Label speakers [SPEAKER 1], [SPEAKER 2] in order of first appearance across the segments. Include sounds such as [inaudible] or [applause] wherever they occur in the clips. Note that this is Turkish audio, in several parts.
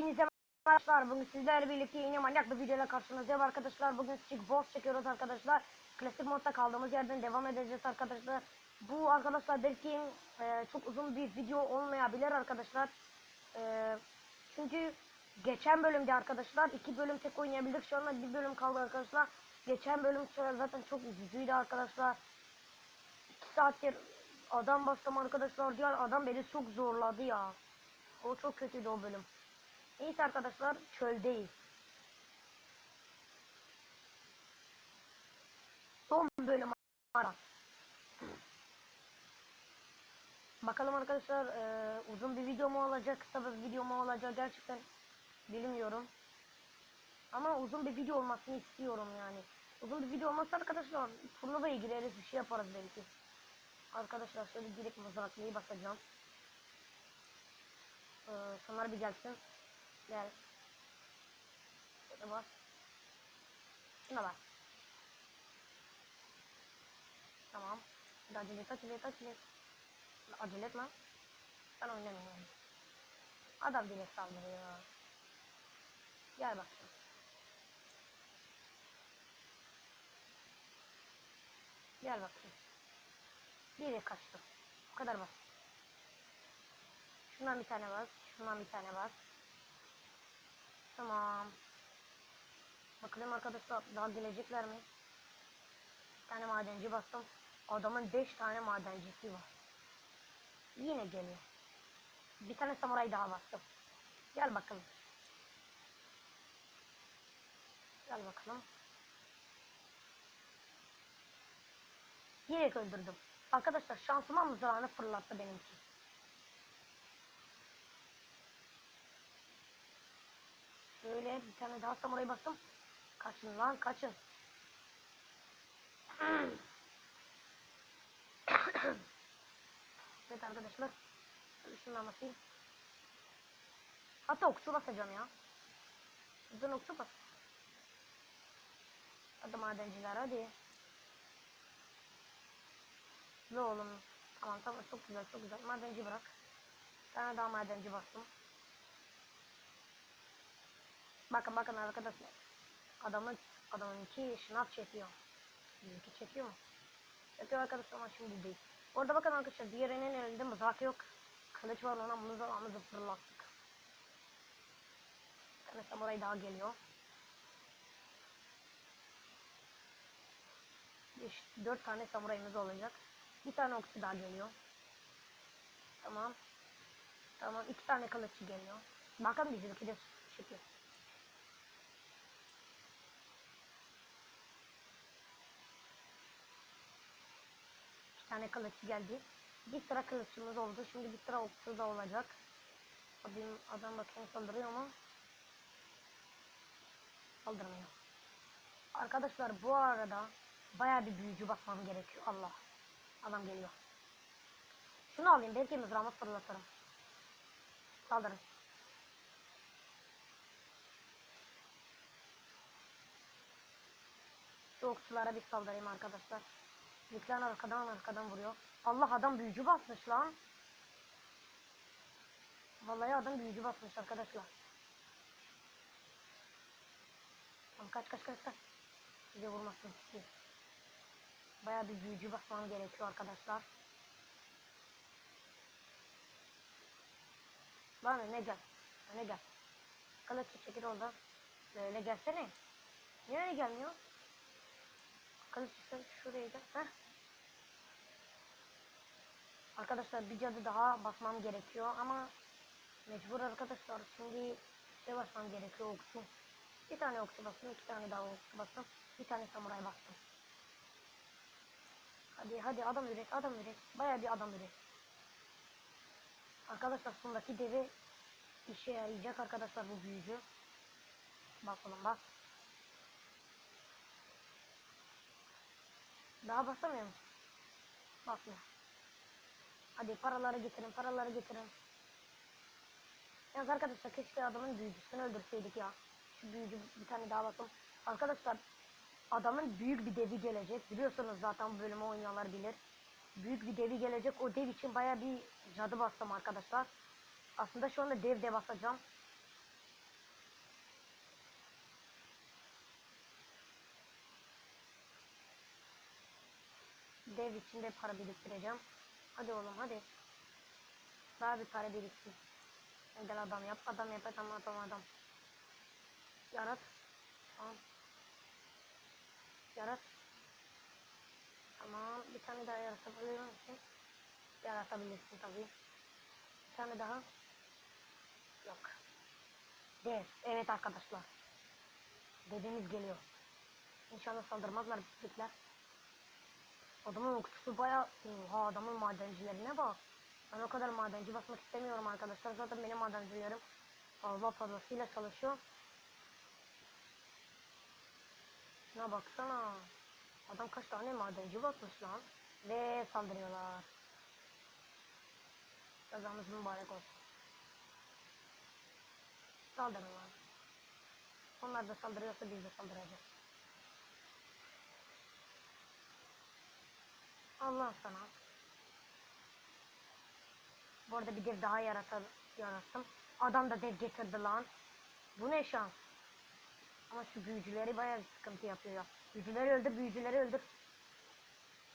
[SPEAKER 1] Hepinize arkadaşlar bugün sizlerle birlikte yeni manyak bir videoyla karşınızdayım arkadaşlar. Bugün Stick Boss çekiyoruz arkadaşlar. Klasik modda kaldığımız yerden devam edeceğiz arkadaşlar. Bu arkadaşlar belki e, çok uzun bir video olmayabilir arkadaşlar. E, çünkü geçen bölümde arkadaşlar iki bölüm tek oynayabildik. Şu anda bir bölüm kaldı arkadaşlar. Geçen bölüm zaten çok üzücüydü arkadaşlar. 2 saattir adam bastım arkadaşlar diyor. Adam beni çok zorladı ya. O çok kötüydü o bölüm. Neyse arkadaşlar çöldeyiz. Son bölüm ara. Bakalım arkadaşlar e, uzun bir video mu olacak, kısa bir video mu olacak gerçekten bilmiyorum. Ama uzun bir video olmasını istiyorum yani. Uzun bir video olmazsa arkadaşlar turnuvaya gireriz bir şey yaparız belki. Arkadaşlar şöyle girip mızraklıyı basacağım. Ee, şunlar bir gelsin. Gel. Şöyle bas. Şuna bas. Tamam. Hadi acele et, acele et, acele et. Acele et lan. Ben oynamıyorum. Adam direkt saldırıyor. Gel bak. Gel bak. Direkt kaçtım. Bu kadar basit. Şundan bir tane bas. Şundan bir tane bas. Tamam. Bakalım arkadaşlar daha gelecekler mi? Bir tane madenci bastım. Adamın 5 tane madencisi var. Yine geliyor. Bir tane samuray daha bastım. Gel bakalım. Gel bakalım. Direkt öldürdüm. Arkadaşlar şansıma mızrağını fırlattı benimki. Şöyle bir tane daha samuray bastım. Kaçın lan kaçın. [clears throat] evet arkadaşlar. Şundan basayım. Hatta okçu basacağım ya. Uzun okçu bas. Hadi madenciler hadi. Ve oğlum. Tamam tamam çok güzel çok güzel. Madenci bırak. Bir tane daha madenci bastım. Bakın bakın arkadaşlar. Adamın adamın iki şınav çekiyor. Bizimki çekiyor mu? Çekiyor arkadaşlar ama şimdi değil. Orada bakın arkadaşlar diğerinin elinde mızrak yok. Kılıç var ona mızrağımızı fırlattık. Tane samuray daha geliyor. Beş, dört tane samurayımız olacak. Bir tane okçu daha geliyor. Tamam. Tamam iki tane kılıççı geliyor. Bakın bizimki de çıkıyor. Tane kılıççı geldi. Bir sıra kılıççımız oldu. Şimdi bir sıra okçu da olacak. Adam, adam bakayım saldırıyor mu? Saldırmıyor. Arkadaşlar bu arada baya bir büyücü basmam gerekiyor. Allah. Adam geliyor. Şunu alayım. Belki mızrağımı fırlatırım. Saldırın. Şu okçulara bir saldırayım arkadaşlar. Yüklen arkadan arkadan vuruyor. Allah adam büyücü basmış lan. Vallahi adam büyücü basmış arkadaşlar. Tamam kaç kaç kaç kaç. Bize vurmasın. Bayağı bir büyücü basmam gerekiyor arkadaşlar. Lan ne gel. Ne gel. Kılıç çekil oradan. Böyle gelsene. Niye öyle gelmiyor? Kılıç çekil şuraya gel. Heh. Arkadaşlar bir cadı daha basmam gerekiyor ama mecbur arkadaşlar şimdi şey basmam gerekiyor okçu. Bir tane okçu bastım, iki tane daha okçu bastım, bir tane samuray bastım. Hadi hadi adam üret, adam üret. Baya bir adam üret. Arkadaşlar sondaki devi işe yarayacak arkadaşlar bu büyücü. Bak oğlum bak. Daha basamıyor musun? Basmıyor. Hadi paraları getirin paraları getirin. Yalnız arkadaşlar keşke adamın büyücüsünü öldürseydik ya. Şu büyücü bir tane daha bakalım. Arkadaşlar adamın büyük bir devi gelecek. Biliyorsunuz zaten bu bölümü oynayanlar bilir. Büyük bir devi gelecek. O dev için baya bir cadı bastım arkadaşlar. Aslında şu anda dev de basacağım. Dev için de para biriktireceğim. Hadi oğlum hadi. Daha bir para biriksin. Gel adam yap, adam yap, adam adam adam. Yarat. Tamam. Yarat. Tamam. Bir tane daha yaratabilir misin? Yaratabilirsin tabii. Bir tane daha. Yok. Dev. Evet arkadaşlar. Devimiz geliyor. İnşallah saldırmazlar pislikler. Adamın okutusu bayağı... Oha adamın madencilerine bak. Ben o kadar madenci basmak istemiyorum arkadaşlar. Zaten benim madencilerim fazla fazlasıyla çalışıyor. Şuna baksana. Adam kaç tane madenci basmış lan. Ve saldırıyorlar. Kazamız mübarek olsun. Saldırın lan. Onlar da saldırıyorsa biz de saldıracağız. Allah sana. Bu arada bir dev daha yaratar, yarattım. Adam da dev getirdi lan. Bu ne şans. Ama şu büyücüleri bayağı sıkıntı yapıyor ya. Büyücüleri öldür, büyücüleri öldür.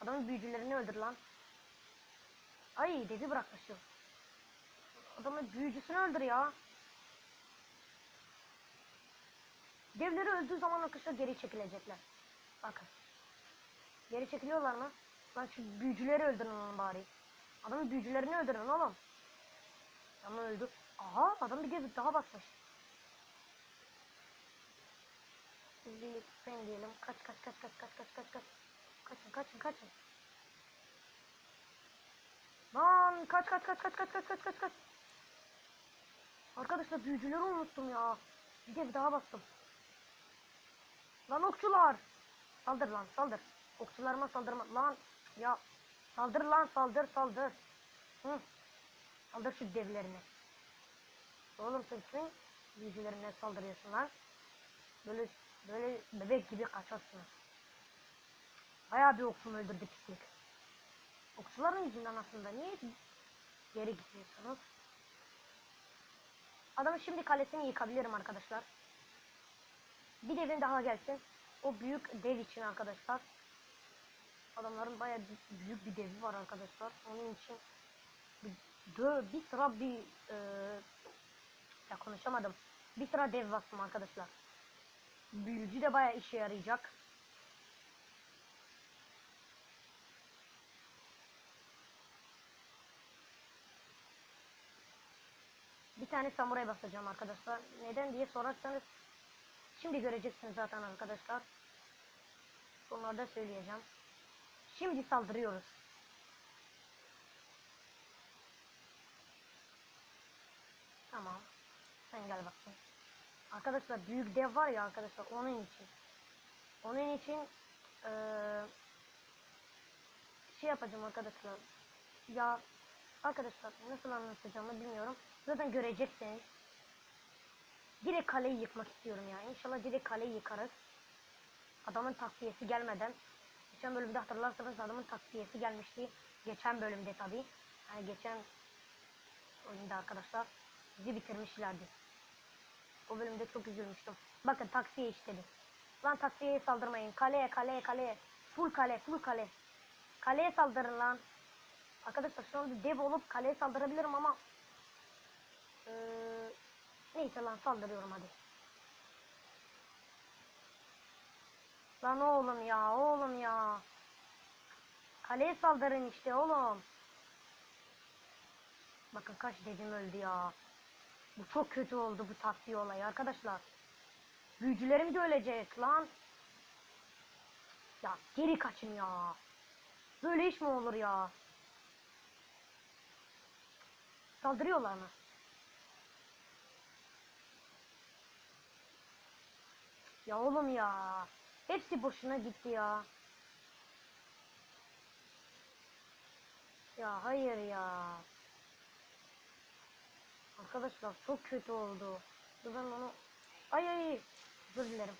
[SPEAKER 1] Adamın büyücülerini öldür lan. Ay devi bırakmışım. Adamın büyücüsünü öldür ya. Devleri öldüğü zaman arkadaşlar geri çekilecekler. Bakın. Geri çekiliyorlar mı? Lan şu büyücüleri öldürün onu bari. Adamın büyücülerini öldürün oğlum. Ama öldü. Aha adam bir dev daha basmış. Biz bir sen diyelim. Kaç kaç kaç kaç kaç kaç kaç kaç. Kaçın kaçın kaçın. Lan kaç kaç kaç kaç kaç kaç kaç kaç kaç. Arkadaşlar büyücüleri unuttum ya. Bir dev daha bastım. Lan okçular. Saldır lan saldır. Okçularıma saldırma. Lan ya saldır lan saldır saldır. Hı. Saldır şu devlerini. Oğlum sen büyücülerine saldırıyorsun lan? Böyle böyle bebek gibi kaçarsın. Bayağı bir okçunu öldürdü pislik. Okçuların yüzünden aslında niye geri gitmiyorsunuz? Adamın şimdi kalesini yıkabilirim arkadaşlar. Bir devin daha gelsin. O büyük dev için arkadaşlar. Adamların bir- büyük bir devi var arkadaşlar. Onun için bir, bir sıra bir e, ya konuşamadım. Bir sıra dev bastım arkadaşlar. Büyücü de bayağı işe yarayacak. Bir tane samuray basacağım arkadaşlar. Neden diye sorarsanız şimdi göreceksiniz zaten arkadaşlar. Sonlarda söyleyeceğim. Şimdi saldırıyoruz. Tamam. Sen gel bakayım. Arkadaşlar büyük dev var ya arkadaşlar onun için. Onun için eee şey yapacağım arkadaşlar. Ya arkadaşlar nasıl anlatacağımı bilmiyorum. Zaten göreceksiniz. Direkt kaleyi yıkmak istiyorum ya. İnşallah direkt kaleyi yıkarız. Adamın takviyesi gelmeden. Geçen bölümde hatırlarsanız adamın takviyesi gelmişti. Geçen bölümde tabi. Yani geçen oyunda arkadaşlar bizi bitirmişlerdi. O bölümde çok üzülmüştüm. Bakın taksiye işledi. Lan taksiyeye saldırmayın. Kaleye kaleye kaleye. Full kale full kale. Kaleye saldırın lan. Arkadaşlar şu anda dev olup kaleye saldırabilirim ama ee, neyse lan saldırıyorum hadi. Lan oğlum ya oğlum ya. Kaleye saldırın işte oğlum. Bakın kaç dedim öldü ya. Bu çok kötü oldu bu taktiği olayı arkadaşlar. Büyücülerim de ölecek lan. Ya geri kaçın ya. Böyle iş mi olur ya? Saldırıyorlar mı? Ya oğlum ya. Hepsi boşuna gitti ya. Ya hayır ya. Arkadaşlar çok kötü oldu. Ben onu... Ay ay. Özür dilerim.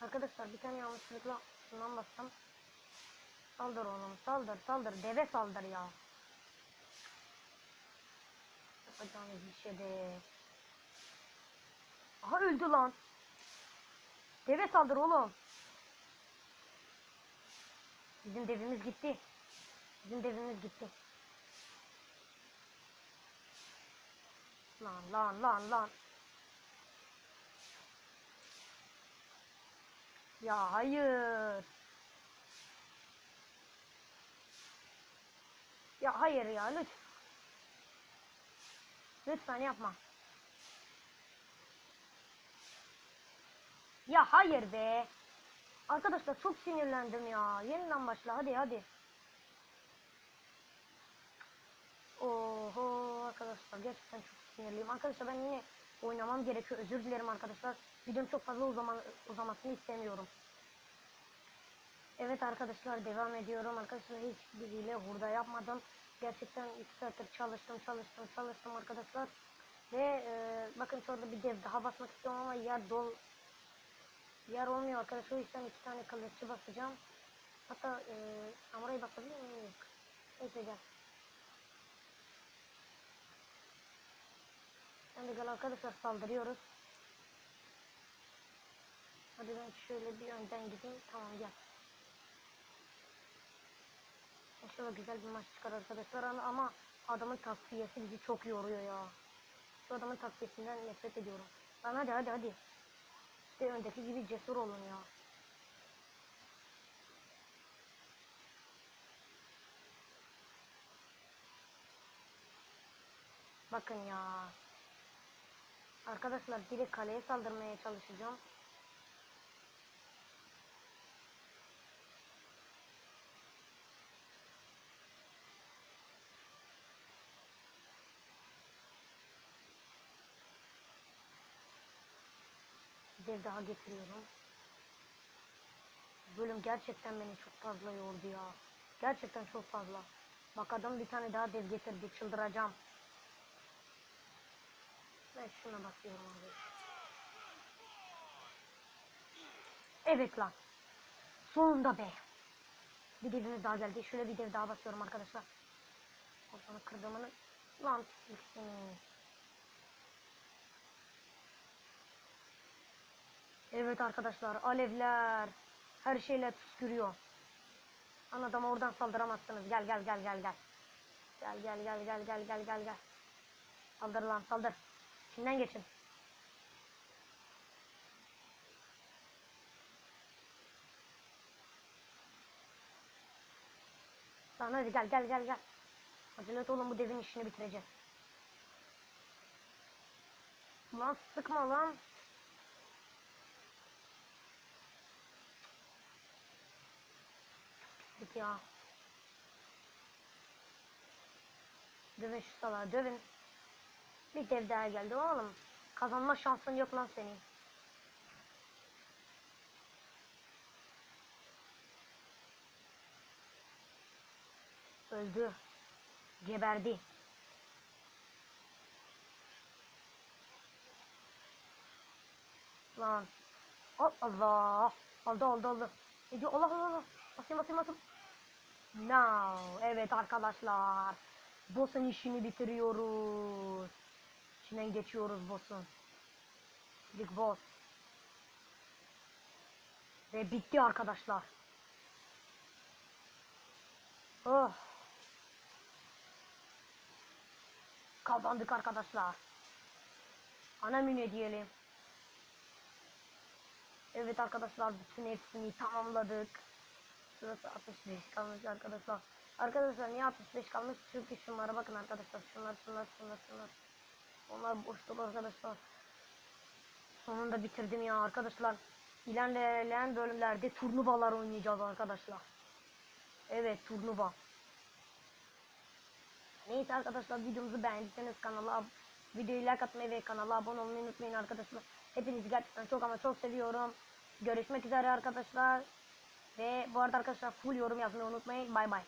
[SPEAKER 1] Arkadaşlar bir tane yanlışlıkla şundan bassam. Saldır oğlum saldır saldır. Deve saldır ya. Yapacağımız bir şey de. Aha öldü lan. Deve saldır oğlum. Bizim devimiz gitti. Bizim devimiz gitti. Lan lan lan lan. Ya hayır. Ya hayır ya lütfen. Lütfen yapma. Ya hayır be. Arkadaşlar çok sinirlendim ya. Yeniden başla hadi hadi. Oho arkadaşlar gerçekten çok sinirliyim. Arkadaşlar ben yine oynamam gerekiyor. Özür dilerim arkadaşlar. Videom çok fazla uzama, uzamasını istemiyorum. Evet arkadaşlar devam ediyorum. Arkadaşlar hiçbiriyle hurda yapmadım. Gerçekten 2 saattir çalıştım çalıştım çalıştım arkadaşlar. Ve e, bakın şurada bir dev daha basmak istiyorum ama yer dol yer olmuyor arkadaşlar. O yüzden iki tane kılıççı basacağım. Hatta e, samuray basabilir miyim? Yok. Neyse gel. Şimdi gel arkadaşlar saldırıyoruz. Hadi ben şöyle bir önden gideyim. Tamam gel. İnşallah güzel bir maç çıkar arkadaşlar ama adamın takviyesi bizi çok yoruyor ya. Şu adamın takviyesinden nefret ediyorum. Lan hadi hadi hadi. İşte öndeki gibi cesur olun ya. Bakın ya. Arkadaşlar direkt kaleye saldırmaya çalışacağım. Bir daha getiriyorum. Bölüm gerçekten beni çok fazla yordu ya. Gerçekten çok fazla. Bak adam bir tane daha dev getirdi. Çıldıracağım. Ben şuna basıyorum abi. Evet lan. Sonunda be. Bir devimiz daha geldi. Şöyle bir dev daha basıyorum arkadaşlar. Ortanı kırdığımını. Lan pisliksin. Evet arkadaşlar alevler her şeyle püskürüyor. Lan adama oradan saldıramazsınız. Gel gel gel gel gel. Gel gel gel gel gel gel gel gel. Saldır lan saldır. İçinden geçin. Lan hadi gel gel gel gel. Acele et oğlum bu devin işini bitireceğiz. Lan sıkma lan. Pislik ya. Dövün şu salağı dövün. Bir dev daha geldi oğlum. Kazanma şansın yok lan senin. Öldü. Geberdi. Lan. Allah. Oldu oldu oldu. Ne diyor? Allah Allah Allah. Basayım basayım basayım. Now. Evet arkadaşlar. Boss'un işini bitiriyoruz. İçinden geçiyoruz boss'un. Big boss. Ve bitti arkadaşlar. Oh. Kazandık arkadaşlar. Ana menü diyelim. Evet arkadaşlar bütün hepsini tamamladık. Şurası 65 kalmış arkadaşlar. Arkadaşlar niye 65 kalmış? Çünkü şunlara bakın arkadaşlar. Şunlar şunlar şunlar şunlar. Onlar boş dolu arkadaşlar. Sonunda bitirdim ya arkadaşlar. İlerleyen bölümlerde turnuvalar oynayacağız arkadaşlar. Evet turnuva. Neyse arkadaşlar videomuzu beğendiyseniz kanala videoyu like atmayı ve kanala abone olmayı unutmayın arkadaşlar. Hepinizi gerçekten çok ama çok seviyorum. Görüşmek üzere arkadaşlar. Ve bu arada arkadaşlar full yorum yazmayı unutmayın. Bay bay.